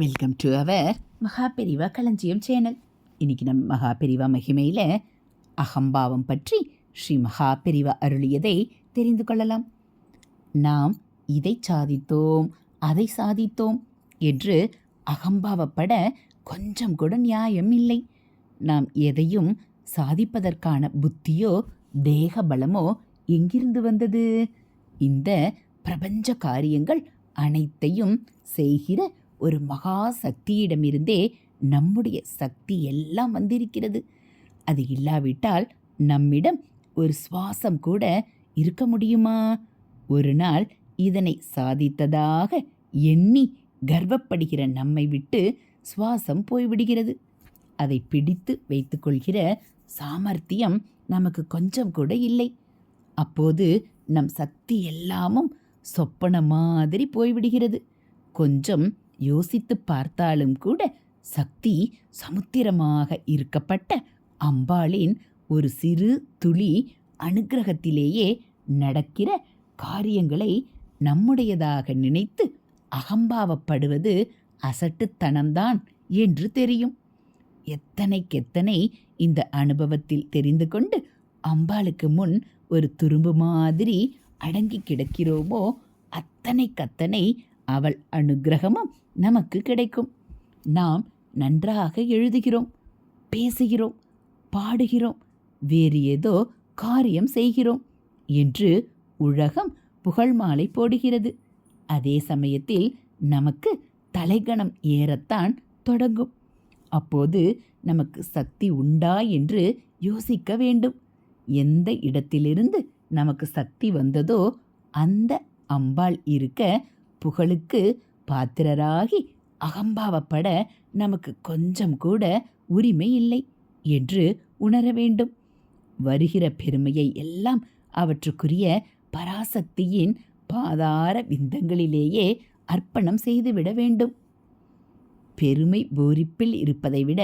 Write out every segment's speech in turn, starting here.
Welcome to our Maha Periyava களஞ்சியம் channel இன்றைக்கி நம்ம மகாபெரிவா மகிமையில் அகம்பாவம் பற்றி ஸ்ரீ மகாபெரிவா அருளியதை தெரிந்து கொள்ளலாம். நாம் இதை சாதித்தோம் அதை சாதித்தோம் என்று அகம்பாவப்பட கொஞ்சம் கூட நியாயம் இல்லை. நாம் எதையும் சாதிப்பதற்கான புத்தியோ தேக பலமோ எங்கிருந்து வந்தது? இந்த பிரபஞ்ச காரியங்கள் அனைத்தையும் செய்கிற ஒரு மகா சக்தியிடமிருந்தே நம்முடைய சக்தி எல்லாம் வந்திருக்கிறது. அது இல்லாவிட்டால் நம்மிடம் ஒரு சுவாசம் கூட இருக்க முடியுமா? ஒரு நாள் இதனை சாதித்ததாக எண்ணி கர்வப்படுகிற நம்மை விட்டு சுவாசம் போய்விடுகிறது. அதை பிடித்து வைத்துக்கொள்கிற சாமர்த்தியம் நமக்கு கொஞ்சம் கூட இல்லை. அப்போது நம் சக்தி எல்லாமும் சொப்பன மாதிரி போய்விடுகிறது. கொஞ்சம் யோசித்து பார்த்தாலும் கூட சக்தி சமுத்திரமாக இருக்கப்பட்ட அம்பாளின் ஒரு சிறு துளி அனுக்கிரகத்திலேயே நடக்கிற காரியங்களை நம்முடையதாக நினைத்து அகம்பாவப்படுவது அசட்டுத்தனம்தான் என்று தெரியும். எத்தனைக்கெத்தனை இந்த அனுபவத்தில் தெரிந்து கொண்டு அம்பாளுக்கு முன் ஒரு துரும்பு மாதிரி அடங்கி கிடக்கிறோமோ அத்தனைக்கத்தனை அவள் அனுக்கிரகமும் நமக்கு கிடைக்கும். நாம் நன்றாக எழுதுகிறோம் பேசுகிறோம் பாடுகிறோம் வேறு ஏதோ காரியம் செய்கிறோம் என்று உலகம் புகழ் மாலை போடுகிறது. அதே சமயத்தில் நமக்கு தலைகணம் ஏறத்தான் தொடங்கும். அப்போது நமக்கு சக்தி உண்டா என்று யோசிக்க வேண்டும். எந்த இடத்திலிருந்து நமக்கு சக்தி வந்ததோ அந்த அம்பாள் இருக்க புகழுக்கு பாத்திரராகி அகம்பாவப்பட நமக்கு கொஞ்சம் கூட உரிமை இல்லை என்று உணர வேண்டும். வருகிற பெருமையை எல்லாம் அவற்றுக்குரிய பராசக்தியின் பாதார விந்தங்களிலேயே அர்ப்பணம் செய்துவிட வேண்டும். பெருமை பூரிப்பில் இருப்பதை விட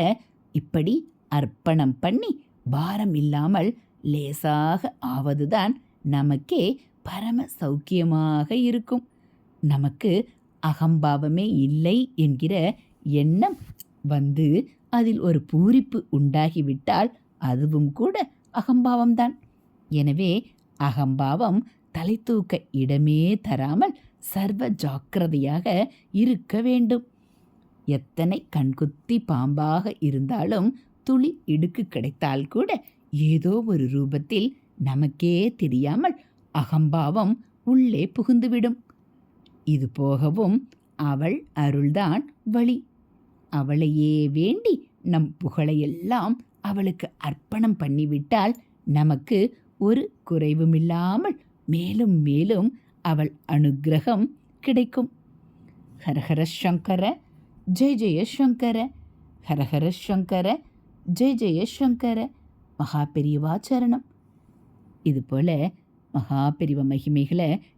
இப்படி அர்ப்பணம் பண்ணி பாரம் இல்லாமல் லேசாக ஆவதுதான் நமக்கே பரம சௌக்கியமாக இருக்கும். நமக்கு அகம்பாவமே இல்லை என்கிற எண்ணம் வந்து அதில் ஒரு பூரிப்பு உண்டாகிவிட்டால் அதுவும் கூட அகம்பாவம்தான். எனவே அகம்பாவம் தலை தூக்க இடமே தராமல் சர்வ ஜாக்கிரதையாக இருக்க வேண்டும். எத்தனை கண்குத்தி பாம்பாக இருந்தாலும் துளி இடுக்கு கிடைத்தால் கூட ஏதோ ஒரு ரூபத்தில் நமக்கே தெரியாமல் அகம்பாவம் உள்ளே புகுந்துவிடும். இது போகவும் அவள் அருள்தான் வழி. அவளையே வேண்டி நம் புகழையெல்லாம் அவளுக்கு அர்ப்பணம் பண்ணிவிட்டால் நமக்கு ஒரு குறைவுமில்லாமல் மேலும் மேலும் அவள் அனுக்கிரகம் கிடைக்கும். ஹரஹர சங்கர ஜெய் ஜெய சங்கர ஹரஹர சங்கர ஜெய் ஜெய சங்கர மகா பெரியவாச்சரணம் இதுபோல் மகா பெரியவ மகிமைகளை